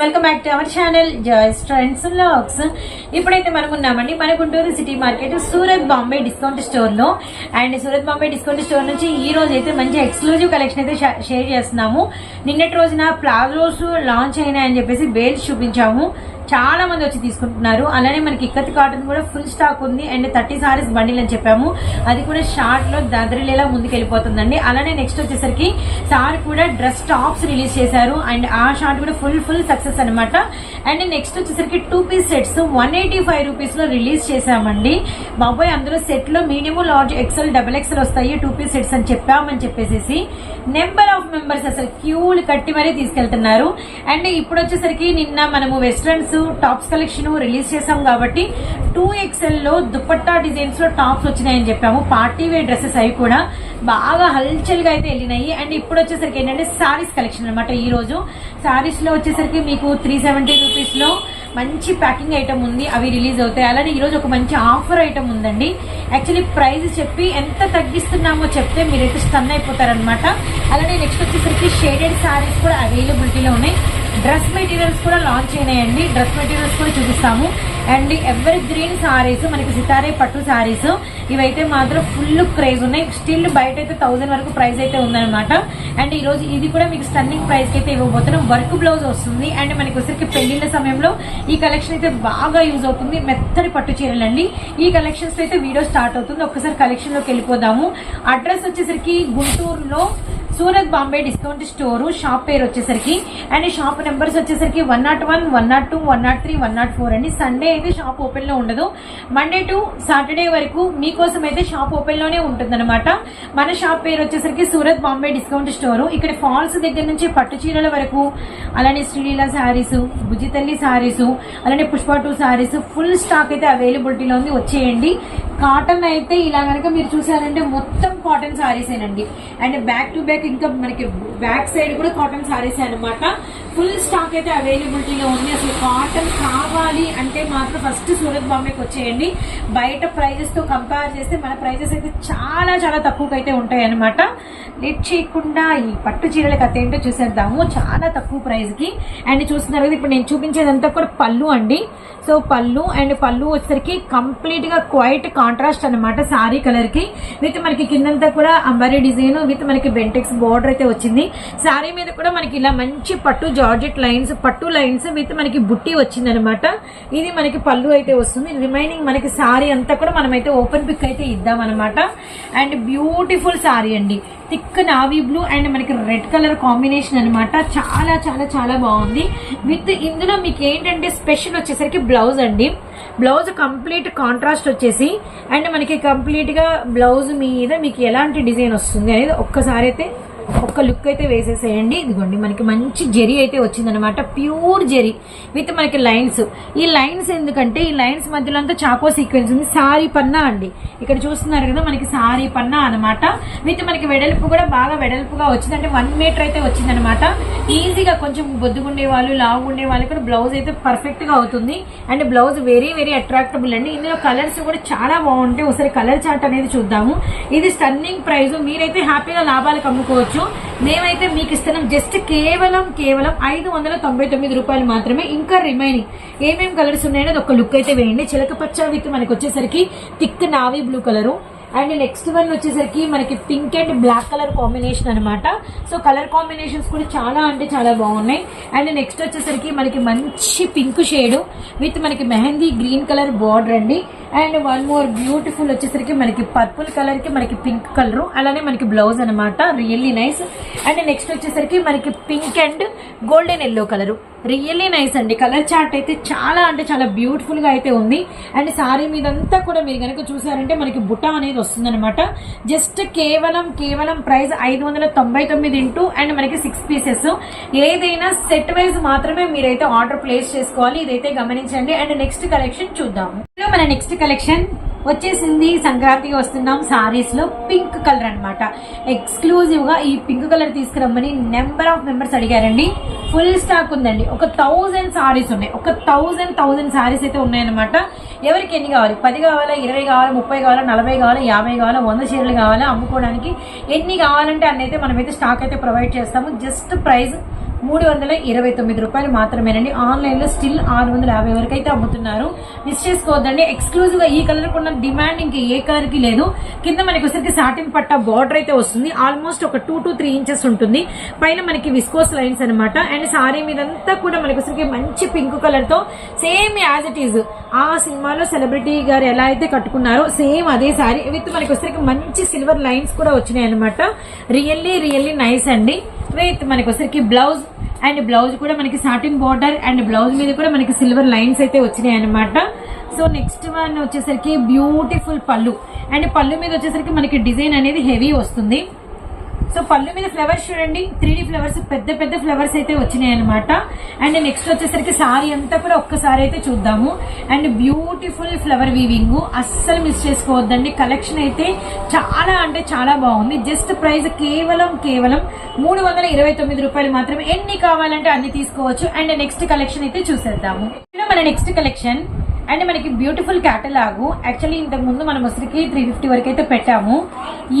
Welcome back to our channel Joys Trends Lux ఇప్పుడైతే మనం ఉన్నామండి మన Guntur city market Surat Bombay discount స్టోర్లో and Surat Bombay discount store నుంచి ఈ రోజు అయితే మంచి ఎక్స్క్లూజివ్ కలెక్షన్ అయితే షేర్ చేస్తున్నాము. నిన్నటి రోజున ప్లాజోస్ లాంచ్ అయినాయని చెప్పేసి బేల్స్ చూపించాము. చాలా మంది వచ్చి తీసుకుంటున్నారు. అలానే మనకి ఇక్కత్ కాటన్ కూడా ఫుల్ స్టాక్ ఉంది. అండ్ థర్టీ సారీస్ బండిల్ అని చెప్పాము. అది కూడా షార్ట్లో దదరిలేలా ముందుకెళ్ళిపోతుందండి. అలానే నెక్స్ట్ వచ్చేసరికి సార్ కూడా డ్రెస్ టాప్స్ రిలీజ్ చేశారు. అండ్ ఆ షార్ట్ కూడా ఫుల్ ఫుల్ సక్సెస్ అనమాట అండ్ నెక్స్ట్ వచ్చేసరికి two piece sets one eighty five రూపీస్లో రిలీజ్ చేశామండి. బాబాయ్ అందులో సెట్లో minimum large XL double XL వస్తాయి. టూ పీస్ సెట్స్ అని చెప్పామని చెప్పేసి నెంబర్ ఆఫ్ మెంబర్స్ అసలు క్యూలు కట్టి మరీ తీసుకెళ్తున్నారు. అండ్ ఇప్పుడు వచ్చేసరికి నిన్న మనము వెస్ట్రన్స్ టాప్స్ కలెక్షన్ రిలీజ్ చేసాం కాబట్టి టూ ఎక్స్ఎల్లో దుపట్టా డిజైన్స్లో టాప్స్ వచ్చినాయని చెప్పాము. పార్టీ వేర్ డ్రెస్సెస్ అవి కూడా బాగా హల్చల్గా అయితే వెళ్ళినాయి. అండ్ ఇప్పుడు వచ్చేసరికి ఏంటంటే సారీస్ కలెక్షన్ అనమాట ఈ రోజు. సారీస్లో వచ్చేసరికి మీకు త్రీ సెవెంటీ రూపీస్లో మంచి ప్యాకింగ్ ఐటమ్ ఉంది. అవి రిలీజ్ అవుతాయి. అలానే ఈరోజు ఒక మంచి ఆఫర్ ఐటమ్ ఉందండి. యాక్చువల్లీ ప్రైస్ చెప్పి ఎంత తగ్గిస్తున్నామో చెప్తే మీరైతే స్టన్ అయిపోతారనమాట అలానే నెక్స్ట్ వచ్చేసరికి షేడెడ్ సారీస్ కూడా అవైలబిలిటీలో ఉన్నాయి. డ్రెస్ మెటీరియల్స్ కూడా లాంచ్ అయినాయండి డ్రెస్ మెటీరియల్స్ కూడా చూపిస్తాము. అండ్ ఎవర్ గ్రీన్ సారీస్ మనకి సితారే పట్టు సారీస్ ఇవైతే మాత్రం ఫుల్ క్రేజ్ ఉన్నాయి. స్టిల్ బయట అయితే థౌసండ్ వరకు ప్రైస్ అయితే ఉందన్నమాట. అండ్ ఈ రోజు ఇది కూడా మీకు స్టన్నింగ్ ప్రైస్కి అయితే ఇవ్వబోతున్నాం. వర్క్ బ్లౌజ్ వస్తుంది. అండ్ మనకి వచ్చరికి పెళ్ళిళ్ళ సమయంలో ఈ కలెక్షన్ అయితే బాగా యూజ్ అవుతుంది. మెత్తడి పట్టు చీరలండి. ఈ కలెక్షన్స్ అయితే వీడియో స్టార్ట్ అవుతుంది. ఒక్కసారి కలెక్షన్లోకి వెళ్ళిపోదాము. అడ్రస్ వచ్చేసరికి గుంటూరులో Surat Bombay discount store shop పేరు వచ్చేసరికి అండ్ షాప్ నెంబర్స్ వచ్చేసరికి one nought one one nought two one nought three one nought four అండి. సండే అయితే షాప్ ఓపెన్లో ఉండదు. మండే టు సాటర్డే వరకు మీకోసం అయితే షాప్ ఓపెన్లోనే ఉంటుందన్నమాట. మన షాప్ పేరు వచ్చేసరికి సూరత్ బాంబే డిస్కౌంట్ స్టోరు. ఇక్కడ ఫాల్స్ దగ్గర నుంచి పట్టు చీరల వరకు అలానే శ్రీలీల శారీస్ భుజితల్లి శారీస్ అలానే Pushpa two sarees full stock అయితే అవైలబిలిటీలో ఉంది. వచ్చేయండి. కాటన్ అయితే ఇలా కనుక మీరు చూసారంటే మొత్తం కాటన్ సారీసేనండి. అండ్ బ్యాక్ టు బ్యాక్ ఇంకా మనకి బ్యాక్ సైడ్ కూడా కాటన్ సారీస్ అనమాట ఫుల్ స్టాక్ అయితే అవైలబిలిటీలో ఉంది. అసలు కాటన్ కావాలి అంటే మాత్రం ఫస్ట్ సూరత్ బాంబేకి వచ్చేయండి. బయట ప్రైజెస్తో కంపేర్ చేస్తే మన ప్రైజెస్ అయితే చాలా చాలా తక్కువకి అయితే ఉంటాయి అనమాట లేట్ చేయకుండా ఈ పట్టు చీరల కథ ఏంటో చూసేద్దాము. చాలా తక్కువ ప్రైస్కి. అండ్ చూస్తున్నారు కదా ఇప్పుడు నేను చూపించేదంతా కూడా పళ్ళు అండి. సో పళ్ళు అండ్ పళ్ళు వచ్చేసరికి కంప్లీట్గా క్వైట్ కాంట్రాస్ట్ అనమాట సారీ కలర్కి. విత్ మనకి కిందంతా కూడా అంబారీ డిజైన్ విత్ మనకి బెంటెక్స్ బార్డర్ అయితే వచ్చింది. సారీ మీద కూడా మనకి ఇలా మంచి పట్టు జార్జెట్ లైన్స్ పట్టు లైన్స్ విత్ మనకి బుట్టి వచ్చిందనమాట. ఇది మనకి పళ్ళు అయితే వస్తుంది. రిమైనింగ్ మనకి సారీ అంతా కూడా మనమైతే ఓపెన్ పిక్ అయితే ఇద్దాం అనమాట అండ్ బ్యూటిఫుల్ సారీ అండి. థిక్ నావీ బ్లూ అండ్ మనకి రెడ్ కలర్ కాంబినేషన్ అనమాట. చాలా చాలా చాలా బాగుంది. విత్ ఇందులో మీకు ఏంటంటే స్పెషల్ వచ్చేసరికి బ్లౌజ్ అండి. బ్లౌజ్ కంప్లీట్ కాంట్రాస్ట్ వచ్చేసి అండ్ మనకి కంప్లీట్గా బ్లౌజ్ మీద మీకు ఎలాంటి డిజైన్ వస్తుంది అనేది ఒక్కసారి అయితే ఒక్క లుక్ అయితే వేసేసేయండి. ఇదిగోండి మనకి మంచి జెరీ అయితే వచ్చిందనమాట ప్యూర్ జెరీ విత్ మనకి లైన్స్. ఈ లైన్స్ ఎందుకంటే ఈ లైన్స్ మధ్యలో అంతా చాకో సీక్వెన్స్ ఉంది. సారీ పన్నా అండి. ఇక్కడ చూస్తున్నారు కదా మనకి సారీ పన్నా అనమాట విత్ మనకి వెడల్పు కూడా బాగా వెడల్పుగా వచ్చింది. అంటే వన్ మీటర్ అయితే వచ్చిందనమాట ఈజీగా కొంచెం బొద్దుగుండే వాళ్ళు లావు ఉండే వాళ్ళకి కూడా బ్లౌజ్ అయితే పర్ఫెక్ట్గా అవుతుంది. And blouse very very attractable అండి. ఇందులో కలర్స్ కూడా చాలా బాగుంటాయి. ఒకసారి కలర్ చార్ట్ అనేది చూద్దాము. ఇది స్టన్నింగ్ ప్రైస్. మీరైతే హ్యాపీగా లాభాలకు అమ్ముకోవచ్చు. మేమైతే మీకు ఇస్తున్నాం. జస్ట్ కేవలం కేవలం ఐదు వందల తొంభై తొమ్మిది రూపాయలు మాత్రమే ఇంకా రిమైనింగ్ ఏమేమి కలర్స్ ఉన్నాయనేది ఒక లుక్ అయితే వేయండి. చిలక పచ్చ విత్ మనకి వచ్చేసరికి thick navy blue colour and next one వచ్చేసరికి మనకి pink and black colour combination అనమాట సో కలర్ కాంబినేషన్స్ కూడా చాలా అంటే చాలా బాగున్నాయి. అండ్ నెక్స్ట్ వచ్చేసరికి మనకి మంచి పింక్ షేడ్ విత్ మనకి మెహందీ గ్రీన్ కలర్ బార్డర్ అండి. అండ్ వన్ మోర్ బ్యూటిఫుల్ వచ్చేసరికి మనకి పర్పుల్ కలర్కి మనకి పింక్ కలర్ అలానే మనకి బ్లౌజ్ అనమాట రియల్లీ నైస్. అండ్ నెక్స్ట్ వచ్చేసరికి మనకి pink and golden yellow colour. Really nice అండి. కలర్ చార్ట్ అయితే చాలా అంటే చాలా బ్యూటిఫుల్గా అయితే ఉంది. అండ్ సారీ మీదంతా కూడా మీరు కనుక చూసారంటే మనకి బుట్ట అనేది వస్తుందన్నమాట. జస్ట్ కేవలం కేవలం ప్రైస్ ఐదు వందల తొంభై తొమ్మిది ఇంటూ అండ్ మనకి సిక్స్ పీసెస్ ఏదైనా సెట్ వైజ్ మాత్రమే మీరైతే ఆర్డర్ ప్లేస్ చేసుకోవాలి. ఇదైతే గమనించండి. అండ్ నెక్స్ట్ కలెక్షన్ చూద్దాము మన నెక్స్ట్ కలెక్షన్ వచ్చేసింది. సంక్రాంతికి వస్తున్నాం. శారీస్లో పింక్ కలర్ అన్నమాట. ఎక్స్క్లూజివ్గా ఈ పింక్ కలర్ తీసుకురమ్మని నెంబర్ ఆఫ్ మెంబర్స్ అడిగారండి. ఫుల్ స్టాక్ ఉందండి. ఒక థౌజండ్ సారీస్ ఉన్నాయి. ఒక థౌజండ్ థౌజండ్ సారీస్ అయితే ఉన్నాయన్నమాట. ఎవరికి ఎన్ని కావాలి? పది కావాలా? ఇరవై కావాలా? ముప్పై కావాలా? నలభై కావాలా? యాభై కావాలా? వంద చీరలు కావాలా? అమ్ముకోవడానికి ఎన్ని కావాలంటే అన్నైతే మనమైతే స్టాక్ అయితే ప్రొవైడ్ చేస్తాము. జస్ట్ ప్రైస్ మూడు వందల ఇరవై తొమ్మిది రూపాయలు మాత్రమేనండి. ఆన్లైన్లో స్టిల్ ఆరు వందల యాభై వరకు అయితే అమ్ముతున్నారు. మిస్ చేసుకోవద్దండి. ఎక్స్క్లూజివ్గా ఈ కలర్ ఉన్న డిమాండ్ ఇంకా ఏ కలర్కి లేదు. కింద మనకి వచ్చరికి సాటిన్ పట్ట బార్డర్ అయితే వస్తుంది. ఆల్మోస్ట్ ఒక టూ టు త్రీ ఇంచెస్ ఉంటుంది. పైన మనకి విస్కోస్ లైన్స్ అనమాట అండ్ సారీ మీదంతా కూడా మనకి వచ్చరికి మంచి పింక్ కలర్తో సేమ్ యాజ్ ఇట్ ఈజ్ ఆ సినిమాలో సెలబ్రిటీ గారు ఎలా అయితే కట్టుకున్నారో సేమ్ అదే సారీ విత్ మనకి వచ్చరికి మంచి సిల్వర్ లైన్స్ కూడా వచ్చినాయి అనమాట రియల్లీ రియల్లీ నైస్ అండి. విత్ మనకి వచ్చరికి బ్లౌజ్ అండ్ బ్లౌజ్ కూడా మనకి సాటిన్ బార్డర్ అండ్ బ్లౌజ్ మీద కూడా మనకి సిల్వర్ లైన్స్ అయితే వచ్చినాయి అనమాట సో నెక్స్ట్ వన్ వచ్చేసరికి బ్యూటిఫుల్ పళ్ళు. అండ్ పళ్ళు మీద వచ్చేసరికి మనకి డిజైన్ అనేది హెవీ వస్తుంది. సో పళ్ళు మీద ఫ్లవర్స్ చూడండి త్రీ ఫ్లవర్స్ పెద్ద పెద్ద ఫ్లవర్స్ అయితే వచ్చినాయి అనమాట అండ్ నెక్స్ట్ వచ్చేసరికి సారీ అంతా కూడా ఒక్కసారి అయితే చూద్దాము. అండ్ బ్యూటిఫుల్ ఫ్లవర్ వీవింగ్ అస్సలు మిస్ చేసుకోవద్దండి. కలెక్షన్ అయితే చాలా అంటే చాలా బాగుంది. జస్ట్ ప్రైస్ కేవలం కేవలం మూడు వందల ఇరవై తొమ్మిది రూపాయలు మాత్రమే. ఎన్ని కావాలంటే అన్ని తీసుకోవచ్చు. అండ్ నెక్స్ట్ కలెక్షన్ అయితే చూసేద్దాము. మన నెక్స్ట్ కలెక్షన్ అండ్ మనకి బ్యూటిఫుల్ క్యాటలాగు. యాక్చువల్లీ ఇంతకు ముందు మనం ముసరికి త్రీ ఫిఫ్టీ వరకు అయితే పెట్టాము.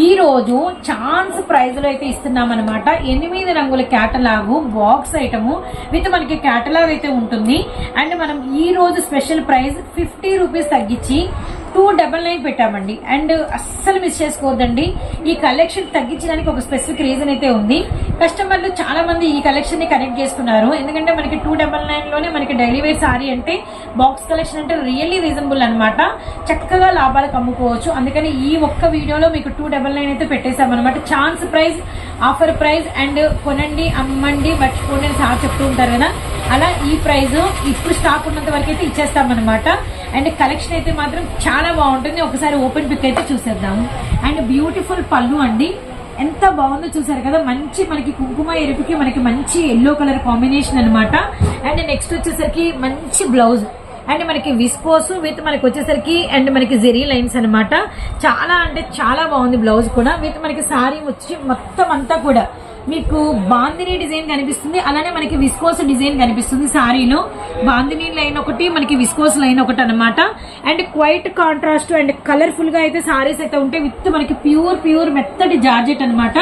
ఈ రోజు ఛాన్స్ ప్రైజ్లో అయితే ఇస్తున్నాం అనమాట ఎనిమిది రంగుల క్యాటలాగు బాక్స్ ఐటము విత్ మనకి క్యాటలాగ్ అయితే ఉంటుంది. అండ్ మనం ఈ రోజు స్పెషల్ ప్రైస్ ఫిఫ్టీ రూపీస్ తగ్గించి టూ డబల్ నైన్ పెట్టామండి. అండ్ అస్సలు మిస్ చేసుకోవద్దండి. ఈ కలెక్షన్ తగ్గించడానికి ఒక స్పెసిఫిక్ రీజన్ అయితే ఉంది. కస్టమర్లు చాలా మంది ఈ కలెక్షన్ని కనెక్ట్ చేసుకున్నారు. ఎందుకంటే మనకి టూ డబల్ నైన్లోనే మనకి డైలీ వేర్ సారీ అంటే బాక్స్ కలెక్షన్ అంటే రియల్లీ రీజనబుల్ అనమాట చక్కగా లాభాలకు అమ్ముకోవచ్చు. అందుకని ఈ ఒక్క వీడియోలో మీకు టూ డబల్ నైన్ అయితే పెట్టేశామన్నమాట. Chance price offer price and కొనండి అమ్మండి మర్చిపోండి అని సార్ చెప్తూ ఉంటారు కదా. అలా ఈ ప్రైజ్ ఇప్పుడు స్టాక్ ఉన్నంత వరకు అయితే ఇచ్చేస్తామన్నమాట. అండ్ కలెక్షన్ అయితే మాత్రం చాలా చాలా బాగుంటుంది. ఒకసారి ఓపెన్ పిక్ అయితే చూసేద్దాము అండ్ బ్యూటిఫుల్ పళ్ళు అండి. ఎంత బాగుందో చూసారు కదా. మంచి మనకి కుంకుమ ఎరుపుకి మనకి మంచి ఎల్లో కలర్ కాంబినేషన్ అనమాట అండ్ నెక్స్ట్ వచ్చేసరికి మంచి బ్లౌజ్ అండ్ మనకి విస్కోస్ విత్ మనకి వచ్చేసరికి అండ్ మనకి జెరీ లైన్స్ అనమాట చాలా అంటే చాలా బాగుంది బ్లౌజ్ కూడా. విత్ మనకి సారీ వచ్చి మొత్తం అంతా కూడా. మీకు బాందిని డిజైన్ కనిపిస్తుంది. అలానే మనకి విస్కోస్ డిజైన్ కనిపిస్తుంది సారీలో. బాందిని లైన్ ఒకటి మనకి విస్కోస్ లైన్ ఒకటి అనమాట అండ్ క్వైట్ కాంట్రాస్ట్ అండ్ కలర్ఫుల్గా అయితే సారీస్ అయితే ఉంటాయి. విత్ మనకి ప్యూర్ ప్యూర్ మెత్తటి జార్జెట్ అనమాట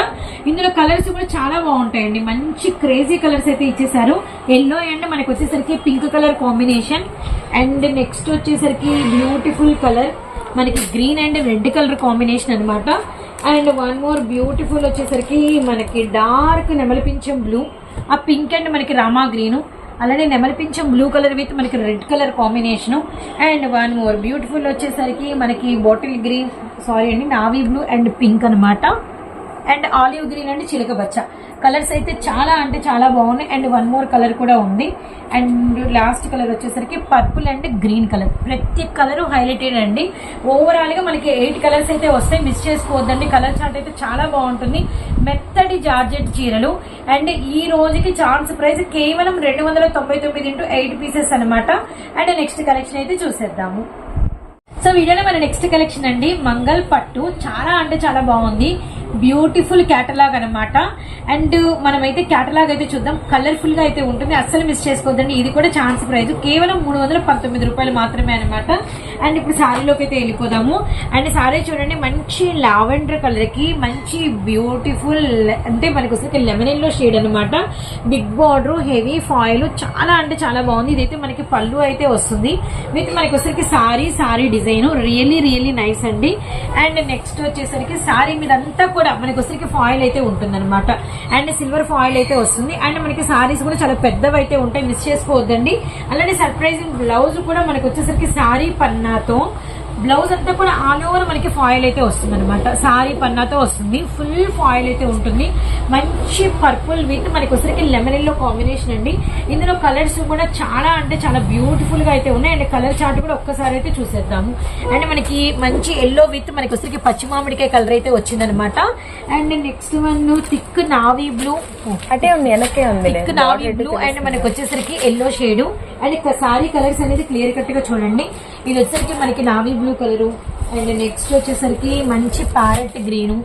ఇందులో కలర్స్ కూడా చాలా బాగుంటాయండి. మంచి క్రేజీ కలర్స్ అయితే ఇచ్చేసారు ఎల్లో అండ్ మనకి వచ్చేసరికి pink colour combination. And next వచ్చేసరికి బ్యూటిఫుల్ కలర్. మనకి green and red colour combination అనమాట అండ్ వన్ మోర్ బ్యూటిఫుల్ వచ్చేసరికి మనకి డార్క్ నెమలిపించం బ్లూ ఆ పింక్ అండ్ మనకి రామా గ్రీన్ అలానే నెమలిపించం బ్లూ కలర్ విత్ మనకి red colour combination. And one more beautiful వచ్చేసరికి మనకి బాటిల్ గ్రీన్ సారీ అండి నావీ బ్లూ అండ్ పింక్ అన్నమాట. అండ్ ఆలివ్ గ్రీన్ అండ్ చిలకబచ్చ కలర్స్ అయితే చాలా అంటే చాలా బాగున్నాయి. అండ్ వన్ మోర్ కలర్ కూడా ఉంది. అండ్ లాస్ట్ కలర్ వచ్చేసరికి పర్పుల్ అండ్ గ్రీన్ కలర్. ప్రతి కలర్ హైలైటెడ్ అండి. ఓవరాల్గా మనకి ఎయిట్ కలర్స్ అయితే వస్తాయి. మిస్ చేసుకోవద్దండి. కలర్ చార్ట్ అయితే చాలా బాగుంటుంది. మెత్తటి జార్జెట్ చీరలు. అండ్ ఈ రోజుకి ఛాన్స్ ప్రైస్ కేవలం రెండు వందల తొంభై తొమ్మిది ఇంటూ ఎయిట్ పీసెస్ అనమాట అండ్ నెక్స్ట్ కలెక్షన్ అయితే చూసేద్దాము. సో వీడియోలో మన నెక్స్ట్ కలెక్షన్ అండి. మంగల్ పట్టు. చాలా అంటే చాలా బాగుంది. బ్యూటిఫుల్ క్యాటలాగ్ అనమాట అండ్ మనమైతే క్యాటలాగ్ అయితే చూద్దాం. కలర్ఫుల్గా అయితే ఉంటుంది. అస్సలు మిస్ చేసుకోవద్దండి. ఇది కూడా ఛాన్స్ ప్రైస్ కేవలం మూడు వందల పంతొమ్మిది రూపాయలు మాత్రమే అనమాట అండ్ ఇప్పుడు శారీలోకి అయితే వెళ్ళిపోదాము. అండ్ శారీ చూడండి. మంచి లావెండర్ కలర్కి మంచి బ్యూటిఫుల్ అంటే మనకి వస్తే లెమన్ ఎల్లో షేడ్ అనమాట బిగ్ బార్డర్ హెవీ ఫాయిల్ చాలా అంటే చాలా బాగుంది. ఇదైతే మనకి పళ్ళు అయితే వస్తుంది. విత్ మనకి వచ్చేసరికి sari sari design. Really really nice అండి. అండ్ నెక్స్ట్ వచ్చేసరికి సారీ మీద అంతా కూడా మనకి వచ్చరికి ఫాయిల్ అయితే ఉంటుందన్నమాట. అండ్ సిల్వర్ ఫాయిల్ అయితే వస్తుంది. అండ్ మనకి సారీస్ కూడా చాలా పెద్దవి అయితే ఉంటాయి. మిస్ చేసుకోవద్దండి. అలానే సర్ప్రైజింగ్ బ్లౌజ్ కూడా మనకి వచ్చేసరికి సారీ పన్నాతో బ్లౌజ్ అంతా కూడా ఆల్ ఓవర్ మనకి ఫాయిల్ అయితే వస్తుంది అనమాట సారీ పన్నాతో వస్తుంది. ఫుల్ ఫాయిల్ అయితే ఉంటుంది. మంచి పర్పుల్ విత్ మనకి వచ్చరికి లెమన్ ఎల్లో కాంబినేషన్ అండి. ఇందులో కలర్స్ కూడా చాలా అంటే చాలా బ్యూటిఫుల్గా అయితే ఉన్నాయి. అండ్ కలర్ చార్ట్ కూడా ఒక్కసారి అయితే చూసేద్దాము. అండ్ మనకి మంచి ఎల్లో విత్ మనకి వచ్చరికి పచ్చి మామిడికాయ కలర్ అయితే వచ్చిందనమాట and next one thick navy blue. అంటే ఉంది వెనకే ఉంది. Thick navy blue. అండ్ మనకి వచ్చేసరికి yellow shade. And sari colours అనేది క్లియర్ కట్గా చూడండి. ఇది వచ్చేసరికి మనకి navy blue colour. And next వచ్చేసరికి మంచి parrot green.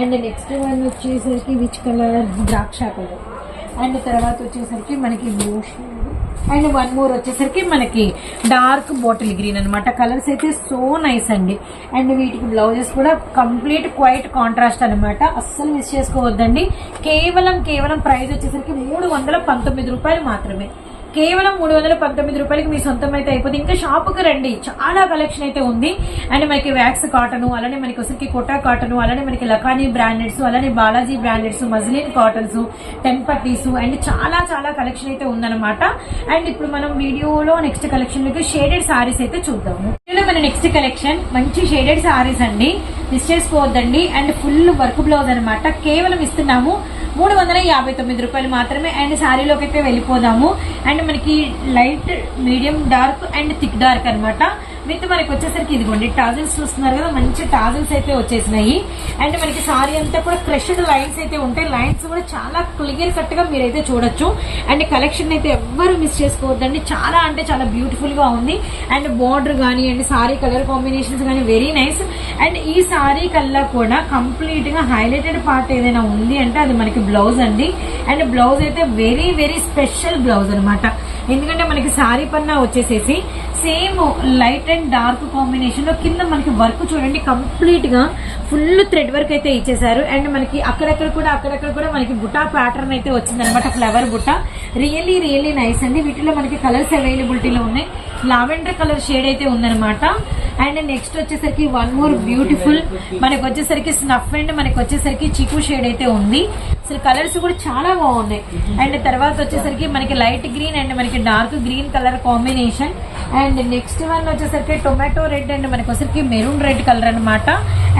And next one వచ్చేసరికి విచ్ కలర్ ద్రాక్ష కలర్. అండ్ తర్వాత వచ్చేసరికి మనకి బ్లూ అండ్ వన్ మోర్ వచ్చేసరికి మనకి డార్క్ బాటిల్ గ్రీన్ అనమాట కలర్స్ అయితే సో నైస్ అండి. అండ్ వీటికి బ్లౌజెస్ కూడా కంప్లీట్ క్వైట్ కాంట్రాస్ట్ అనమాట అస్సలు మిస్ చేసుకోవద్దండి. కేవలం కేవలం ప్రైస్ వచ్చేసరికి మూడు వందల పంతొమ్మిది రూపాయలు మాత్రమే. కేవలం మూడు వందల పంతొమ్మిది రూపాయలకి మీ సొంతం అయితే అయిపోతుంది. ఇంకా షాప్కి రండి. చాలా కలెక్షన్ అయితే ఉంది. అండ్ మనకి వ్యాక్స్ కాటన్ అలానే మనకి వచ్చరికి కొట్టా కాటను అలానే మనకి లకానీ బ్రాండెడ్స్ అలానే Balaji brandeds muslin cottons ten and చాలా చాలా కలెక్షన్ అయితే ఉందన్నమాట. అండ్ ఇప్పుడు మనం వీడియోలో నెక్స్ట్ కలెక్షన్ షేడెడ్ సారీస్ అయితే చూద్దాము. మన నెక్స్ట్ కలెక్షన్ మంచి షేడెడ్ సారీస్ అండి. మిస్ చేసుకోవద్దండి అండ్ ఫుల్ వర్క్ బ్లౌజ్ అనమాట కేవలం ఇస్తున్నాము. మూడు వందల యాభై తొమ్మిది రూపాయలు మాత్రమే అండ్ శారీలోకి అయితే వెళ్ళిపోదాము. అండ్ మనకి light medium dark and thick dark అనమాట విత్ మనకి వచ్చేసరికి ఇదిగోండి టాజిల్స్ చూస్తున్నారు కదా మంచి టాజిల్స్ అయితే వచ్చేసినాయి. అండ్ మనకి సారీ అంతా కూడా క్రష్డ్ లైన్స్ అయితే ఉంటాయి. లైన్స్ కూడా చాలా క్లియర్ కట్గా మీరైతే చూడొచ్చు. అండ్ కలెక్షన్ అయితే ఎవ్వరు మిస్ చేసుకోవద్దండి. చాలా అంటే చాలా బ్యూటిఫుల్గా ఉంది. అండ్ బార్డర్ కానీ అండ్ సారీ కలర్ కాంబినేషన్స్ కానీ వెరీ నైస్ అండ్ ఈ సారీ కల్లా కూడా కంప్లీట్గా హైలైటెడ్ పార్ట్ ఏదైనా ఉంది అంటే అది మనకి బ్లౌజ్ అండి. అండ్ బ్లౌజ్ అయితే వెరీ వెరీ స్పెషల్ బ్లౌజ్ అనమాట ఎందుకంటే మనకి సారీ పన్నా వచ్చేసేసి సేమ్ లైట్ అండ్ డార్క్ కాంబినేషన్లో కింద మనకి వర్క్ చూడండి కంప్లీట్గా ఫుల్ థ్రెడ్ వర్క్ అయితే ఇచ్చేసారు అండ్ మనకి అక్కడక్కడ కూడా అక్కడక్కడ కూడా మనకి బుటా ప్యాటర్న్ అయితే వచ్చిందనమాట flower buta. Really really nice అండి. వీటిలో మనకి కలర్స్ అవైలబిలిటీలో ఉన్నాయి. లావెండర్ కలర్ షేడ్ అయితే ఉందనమాట అండ్ నెక్స్ట్ వచ్చేసరికి వన్ మోర్ బ్యూటిఫుల్ మనకి వచ్చేసరికి స్నఫ్ అండ్ మనకి వచ్చేసరికి చికు షేడ్ అయితే ఉంది. అసలు కలర్స్ కూడా చాలా బాగున్నాయి. అండ్ తర్వాత వచ్చేసరికి మనకి లైట్ గ్రీన్ అండ్ మనకి dark green colour combination. And next one వచ్చేసరికి టొమాటో రెడ్ అండ్ మనకి వచ్చేసరికి మెరూన్ రెడ్ కలర్ అనమాట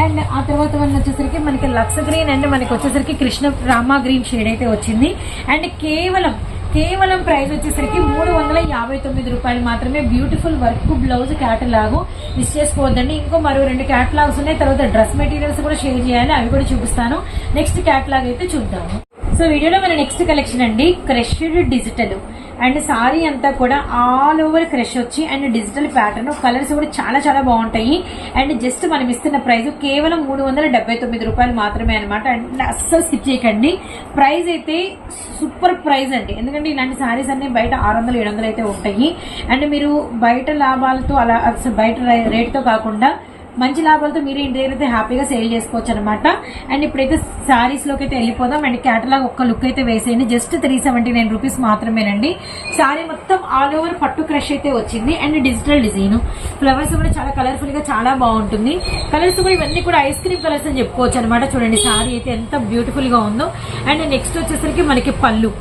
అండ్ ఆ తర్వాత వన్ వచ్చేసరికి మనకి లక్స్ గ్రీన్ అండ్ మనకి వచ్చేసరికి కృష్ణ రామా గ్రీన్ షేడ్ అయితే వచ్చింది. అండ్ కేవలం కేవలం ప్రైస్ వచ్చేసరికి మూడు వందల యాభై తొమ్మిది రూపాయలు మాత్రమే beautiful work blouse catalogue miss చేసుకోవద్దండి. ఇంకో మరో రెండు క్యాటలాగ్స్ ఉన్నాయి. తర్వాత డ్రెస్ మెటీరియల్స్ కూడా షేర్ చేయాలి. అవి కూడా చూపిస్తాను. నెక్స్ట్ క్యాటలాగ్ అయితే చూద్దాము. సో వీడియోలో మన నెక్స్ట్ కలెక్షన్ అండి. క్రెష్డ్ డిజిటల్ అండ్ సారీ అంతా కూడా ఆల్ ఓవర్ క్రష్ వచ్చి అండ్ డిజిటల్ ప్యాటర్న్ కలర్స్ కూడా చాలా చాలా బాగుంటాయి. అండ్ జస్ట్ మనం ఇస్తున్న ప్రైస్ కేవలం మూడు వందల డెబ్బై తొమ్మిది రూపాయలు మాత్రమే అనమాట అండ్ అస్సలు స్కిప్ చేయకండి. ప్రైస్ అయితే సూపర్ ప్రైస్ అండి. ఎందుకంటే ఇలాంటి సారీస్ అన్ని బయట ఆరు వందలు ఏడు వందలు అయితే ఉంటాయి. అండ్ మీరు బయట లాభాలతో అలా అసలు బయట రేట్తో కాకుండా మంచి లాభాలతో మీరు ఇంటి దగ్గర అయితే హ్యాపీగా సేల్ చేసుకోవచ్చు అనమాట అండ్ ఇప్పుడైతే శారీస్లోకి అయితే వెళ్ళిపోదాం. అండ్ క్యాటలాగ్ ఒక్క లుక్ అయితే వేసేయండి. Just three seventy nine rupees మాత్రమేనండి. శారీ మొత్తం ఆల్ ఓవర్ పట్టు క్రష్ అయితే వచ్చింది. అండ్ డిజిటల్ డిజైన్ ఫ్లవర్స్ కూడా చాలా కలర్ఫుల్గా చాలా బాగుంటుంది. కలర్స్ కూడా ఇవన్నీ కూడా ఐస్ క్రీమ్ కలర్స్ అని చెప్పుకోవచ్చు అనమాట చూడండి శారీ అయితే ఎంత బ్యూటిఫుల్గా ఉందో. అండ్ నెక్స్ట్ వచ్చేసరికి మనకి పళ్ళు.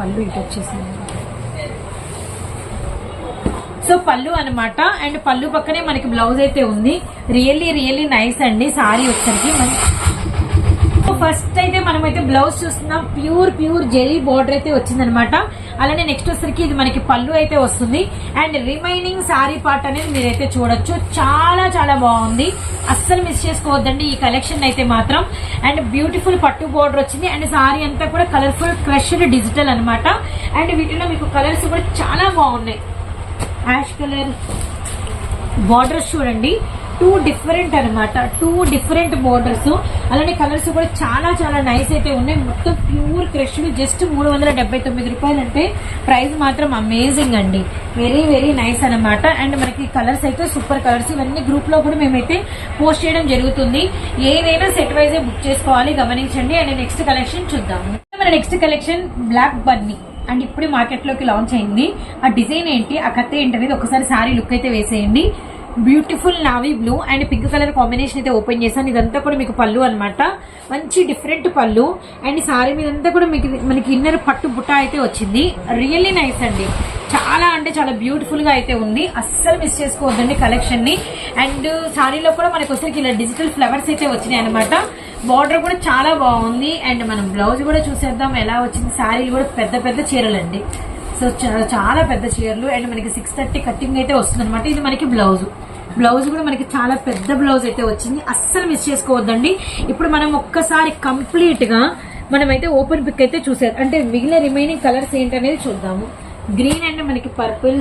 పళ్ళు ఇటు వచ్చేసింది. సో పళ్ళు అనమాట అండ్ పళ్ళు పక్కనే మనకి బ్లౌజ్ అయితే ఉంది. రియల్లీ రియల్లీ నైస్ అండి. సారీ వచ్చరికి ఫస్ట్ అయితే మనమైతే బ్లౌజ్ చూస్తున్నాం. ప్యూర్ ప్యూర్ జెరీ బోర్డర్ అయితే వచ్చిందనమాట అలానే నెక్స్ట్ వచ్చరికి ఇది మనకి పళ్ళు అయితే వస్తుంది. అండ్ రిమైనింగ్ సారీ పార్ట్ అనేది మీరైతే చూడొచ్చు. చాలా చాలా బాగుంది. అస్సలు మిస్ చేసుకోవద్దండి. ఈ కలెక్షన్ అయితే మాత్రం. అండ్ బ్యూటిఫుల్ పట్టు బోర్డర్ వచ్చింది. అండ్ సారీ అంతా కూడా కలర్ఫుల్ క్రష్డ్ డిజిటల్ అనమాట అండ్ వీటిలో మీకు కలర్స్ కూడా చాలా బాగున్నాయి. యాష్ కలర్ బార్డర్స్ చూడండి. టూ డిఫరెంట్ అన్నమాట. Two different borders. అలానే కలర్స్ కూడా చాలా చాలా నైస్ అయితే ఉన్నాయి. మొత్తం ప్యూర్ క్రష్ జస్ట్ మూడు వందల డెబ్బై తొమ్మిది రూపాయలు అంటే ప్రైస్ మాత్రం అమేజింగ్ అండి. వెరీ వెరీ నైస్ అన్నమాట. అండ్ మనకి కలర్స్ అయితే సూపర్ కలర్స్. ఇవన్నీ గ్రూప్లో కూడా మేమైతే పోస్ట్ చేయడం జరుగుతుంది. ఏదైనా సెట్ వైజ్ బుక్ చేసుకోవాలి. గమనించండి. అండ్ నెక్స్ట్ కలెక్షన్ చూద్దాము. మన next collection black bunny and ఇప్పుడే మార్కెట్లోకి లాంచ్ అయింది. ఆ డిజైన్ ఏంటి? ఆ కథ ఏంటి అనేది ఒకసారి శారీ లుక్ అయితే వేసేయండి. Beautiful navy blue and pink colour combination అయితే ఓపెన్ చేశాను. ఇదంతా కూడా మీకు పళ్ళు అనమాట మంచి డిఫరెంట్ పళ్ళు. అండ్ సారీ మీదంతా కూడా మీకు మనకి ఇన్నర్ పట్టు బుట్ట అయితే వచ్చింది. రియల్లీ నైస్ అండి. చాలా అంటే చాలా బ్యూటిఫుల్గా అయితే ఉంది. అస్సలు మిస్ చేసుకోవద్దండి కలెక్షన్ని అండ్ సారీలో కూడా మనకు వచ్చేసరికి ఇలా డిజిటల్ ఫ్లవర్స్ అయితే వచ్చినాయి అనమాట బార్డర్ కూడా చాలా బాగుంది. అండ్ మనం బ్లౌజ్ కూడా చూసేద్దాం. ఎలా వచ్చింది శారీలు కూడా పెద్ద పెద్ద చీరలండి. సో చాలా పెద్ద చీరలు. అండ్ మనకి సిక్స్ థర్టీ కటింగ్ అయితే వస్తుంది అనమాట ఇది మనకి బ్లౌజ్ బ్లౌజ్ కూడా మనకి చాలా పెద్ద బ్లౌజ్ అయితే వచ్చింది. అస్సలు మిస్ చేసుకోవద్దండి. ఇప్పుడు మనం ఒక్కసారి కంప్లీట్గా మనమైతే ఓపెన్ పిక్ అయితే చూసారు అంటే మిగిలిన రిమైనింగ్ కలర్స్ ఏంటనేది చూద్దాము. గ్రీన్ అండ్ మనకి పర్పుల్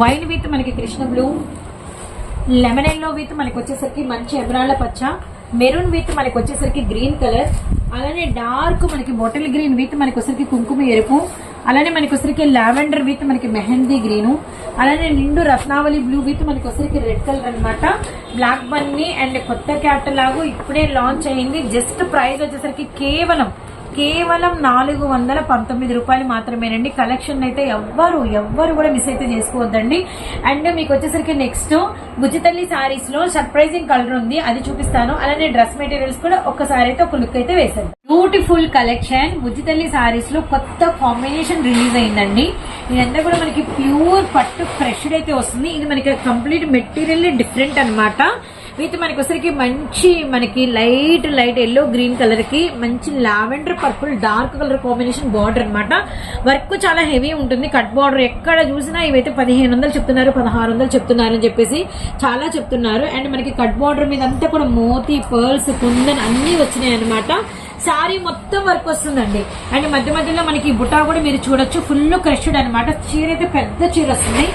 వైన్ విత్ మనకి Krishna blue lemon yellow with మనకి వచ్చేసరికి మంచి ఎమరాళ్ళ పచ్చ. మెరూన్ విత్ మనకి వచ్చేసరికి గ్రీన్ కలర్ అలానే డార్క్ మనకి బాటిల్ గ్రీన్ విత్ మనకి వచ్చేసరికి కుంకుమ ఎరుపు. అలానే మనకి వచ్చరికి లావెండర్ విత్ మనకి మెహందీ గ్రీను. అలానే నిండు రత్నావళి బ్లూ విత్ మనకి వచ్చరికి రెడ్ కలర్ అన్నమాట. బ్లాక్ బన్నీ అండ్ కొత్త క్యాటలాగు ఇప్పుడే లాంచ్ అయింది. జస్ట్ ప్రైస్ వచ్చేసరికి కేవలం కేవలం నాలుగు వందల పంతొమ్మిది రూపాయలు మాత్రమేనండి. కలెక్షన్ అయితే ఎవ్వరు ఎవ్వరు కూడా మిస్ అయితే చేసుకోవద్దండి. అండ్ మీకు వచ్చేసరికి నెక్స్ట్ గుజ్జితల్లి సారీస్లో సర్ప్రైజింగ్ కలర్ ఉంది. అది చూపిస్తాను. అలానే డ్రెస్ మెటీరియల్స్ కూడా ఒక్కసారి అయితే ఒక లుక్ అయితే వేసాను బ్యూటిఫుల్ కలెక్షన్ బుజ్జితల్లి సారీస్లో కొత్త కాంబినేషన్ రిలీజ్ అయిందండి. ఇదంతా కూడా మనకి ప్యూర్ పట్టు ఫ్రెష్ అయితే వస్తుంది. ఇది మనకి కంప్లీట్ మెటీరియల్ డిఫరెంట్ అనమాట విత్ మనకి వచ్చరికి మంచి మనకి లైట్ లైట్ ఎల్లో గ్రీన్ కలర్కి మంచి lavender purple dark colour combination border అన్నమాట. వర్క్ చాలా హెవీ ఉంటుంది. కట్ బార్డర్ ఎక్కడ చూసినా ఇవైతే పదిహేను వందలు చెప్తున్నారు పదహారు వందలు చెప్తున్నారు అని చెప్పేసి చాలా చెప్తున్నారు. అండ్ మనకి కట్ బార్డర్ మీద అంతా కూడా మోతీ పర్ల్స్ కుందన్ అన్ని వచ్చినాయి అనమాట శారీ మొత్తం వర్క్ వస్తుందండి. అండ్ మధ్య మధ్యలో మనకి బుటా కూడా మీరు చూడొచ్చు. ఫుల్ క్రష్డ్ అనమాట చీర అయితే పెద్ద చీర వస్తుంది.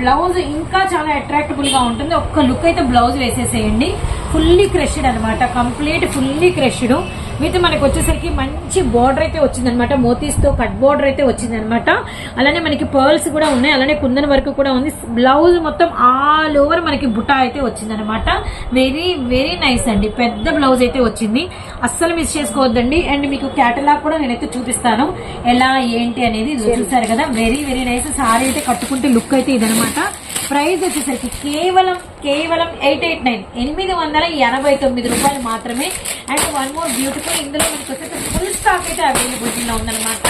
బ్లౌజ్ ఇంకా చాలా అట్రాక్టబుల్గా ఉంటుంది. ఒక్క లుక్ అయితే బ్లౌజ్ వేసేసేయండి. ఫుల్లీ క్రష్డ్ అనమాట. కంప్లీట్ ఫుల్లీ క్రష్డ్ విత్ మనకి వచ్చేసరికి మంచి బార్డర్ అయితే వచ్చిందనమాట మోతీస్తో కట్ బార్డర్ అయితే వచ్చిందనమాట అలానే మనకి పర్ల్స్ కూడా ఉన్నాయి. అలానే కుందన్ వర్క్ కూడా ఉంది. బ్లౌజ్ మొత్తం ఆల్ ఓవర్ మనకి బుటా అయితే వచ్చిందనమాట వెరీ వెరీ నైస్ అండి. పెద్ద బ్లౌజ్ అయితే వచ్చింది. అస్సలు మిస్ చేసుకోవద్దండి. అండ్ మీకు క్యాటలాగ్ కూడా నేనైతే చూపిస్తాను. ఎలా ఏంటి అనేది చూసారు కదా? వెరీ వెరీ నైస్ సారీ అయితే కట్టుకుంటే లుక్ అయితే ఇదనమాట ప్రైస్ వచ్చేసరికి కేవలం కేవలం ఎయిట్ ఎయిట్ నైన్ ఎనిమిది వందల ఎనభై తొమ్మిది రూపాయలు మాత్రమే. అండ్ వన్ మోర్ బ్యూటిఫుల్ ఇందులో మనకు వచ్చేసరికి ఫుల్ స్టాక్ అయితే అవైలబిలిటీలో ఉందన్నమాట.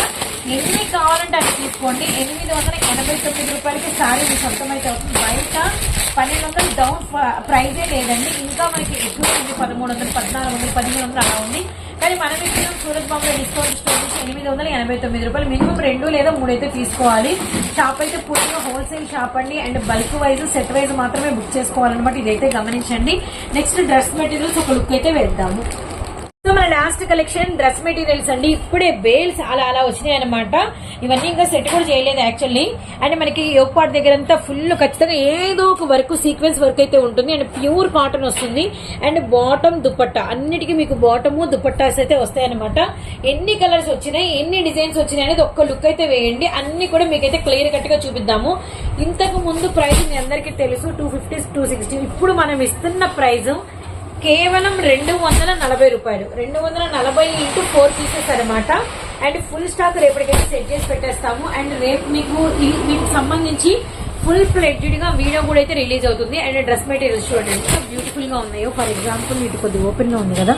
ఎన్ని కావాలంటే అది తీసుకోండి. ఎనిమిది వందల ఎనభై తొమ్మిది రూపాయలకి సారీ మీ సొంతమైతే అవుతుంది. బయట పన్నెండు వందలు డౌన్ ప్రైజే లేదండి. ఇంకా మనకి ఎక్కువ ఉంది పదమూడు వందలు పద్నాలుగు వందలు పదిహేను వందలు అలా ఉంది. కానీ మనం ఇచ్చిన సూరత్ బాంబే డిస్కౌంట్ స్టోర్ నుంచి ఎనిమిది వందల ఎనభై తొమ్మిది రూపాయలు మినిమం రెండు లేదా మూడు అయితే తీసుకోవాలి. షాప్ అయితే పూర్తిగా హోల్సేల్ షాప్ అండి. And bulk wise set wise మాత్రమే బుక్ చేసుకోవాలన్నమాట. ఇదైతే గమనించండి. నెక్స్ట్ డ్రెస్ మెటీరియల్స్ ఒక లుక్ అయితే వేద్దాము. సో మన లాస్ట్ కలెక్షన్ డ్రెస్ మెటీరియల్స్ అండి. ఇప్పుడే బేల్స్ అలా అలా వచ్చినాయి అనమాట ఇవన్నీ ఇంకా సెట్ కూడా చేయలేదు యాక్చువల్లీ అండ్ మనకి యోగపాట్ దగ్గర అంతా ఫుల్ ఖచ్చితంగా ఏదో ఒక వర్క్ సీక్వెన్స్ వర్క్ అయితే ఉంటుంది. అండ్ ప్యూర్ కాటన్ వస్తుంది. అండ్ బాటమ్ దుపట్టా అన్నిటికీ మీకు బాటము దుపట్టాస్ అయితే వస్తాయి అనమాట ఎన్ని కలర్స్ వచ్చినాయి ఎన్ని డిజైన్స్ వచ్చినాయి అనేది ఒక్క లుక్ అయితే వేయండి. అన్ని కూడా మీకైతే క్లియర్ కట్గా చూపిద్దాము. ఇంతకు ముందు ప్రైస్ మీ అందరికీ తెలుసు టూ ఫిఫ్టీ టూ సిక్స్టీ ఇప్పుడు మనం ఇస్తున్న ప్రైస్ కేవలం రెండు వందల నలభై రూపాయలు. రెండు వందల నలభై ఇంటూ ఫోర్ పీసెస్ అనమాట అండ్ ఫుల్ స్టాక్ రేపటికైతే సెట్ చేసి పెట్టేస్తాము. అండ్ రేపు మీకు ఈ- వీటికి సంబంధించి ఫుల్ ఫ్లెడ్జెడ్గా వీడియో కూడా అయితే రిలీజ్ అవుతుంది. అండ్ డ్రెస్ మెటీరియల్స్ చూడండి. ఎంత బ్యూటిఫుల్గా ఉన్నాయో. ఫర్ ఎగ్జాంపుల్ ఇటు కొద్దిగా ఓపెన్గా ఉంది కదా.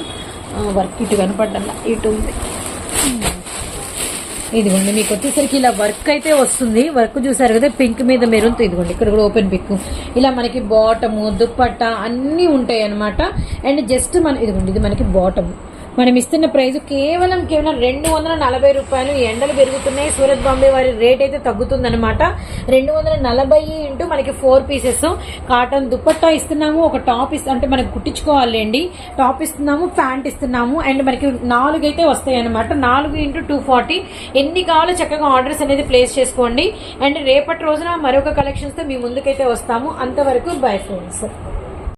వర్క్ ఇటు కనపడ్డా ఇటు ఉంది. ఇదిగోండి మీకు వచ్చేసరికి ఇలా వర్క్ అయితే వస్తుంది. వర్క్ చూసారు కదా పింక్ మీద మెరూన్ ఇదిగోండి ఇక్కడ కూడా ఓపెన్ పిక్ ఇలా మనకి బాటము దుప్పట్ట అన్నీ ఉంటాయి అనమాట అండ్ జస్ట్ మన ఇదిగోండి ఇది మనకి బాటము మనం ఇస్తున్న ప్రైజ్ కేవలం కేవలం రెండు వందల నలభై రూపాయలు ఎండలు పెరుగుతున్నాయి. సూరత్ బాంబే వారి రేట్ అయితే తగ్గుతుందనమాట రెండు వందల నలభై ఇంటూ మనకి ఫోర్ పీసెస్. కాటన్ దుప్పట్టా ఇస్తున్నాము. ఒక టాప్ ఇస్తా అంటే మనకి కుట్టించుకోవాలండి టాప్ ఇస్తున్నాము ప్యాంట్ ఇస్తున్నాము. అండ్ మనకి నాలుగు అయితే వస్తాయి అనమాట నాలుగు ఇంటూ టూ ఫార్టీ. ఎన్ని కావాలో చక్కగా ఆర్డర్స్ అనేది ప్లేస్ చేసుకోండి. అండ్ రేపటి రోజున మరొక కలెక్షన్స్తో మీ ముందుకైతే వస్తాము. అంతవరకు బై ఫ్రెండ్స్.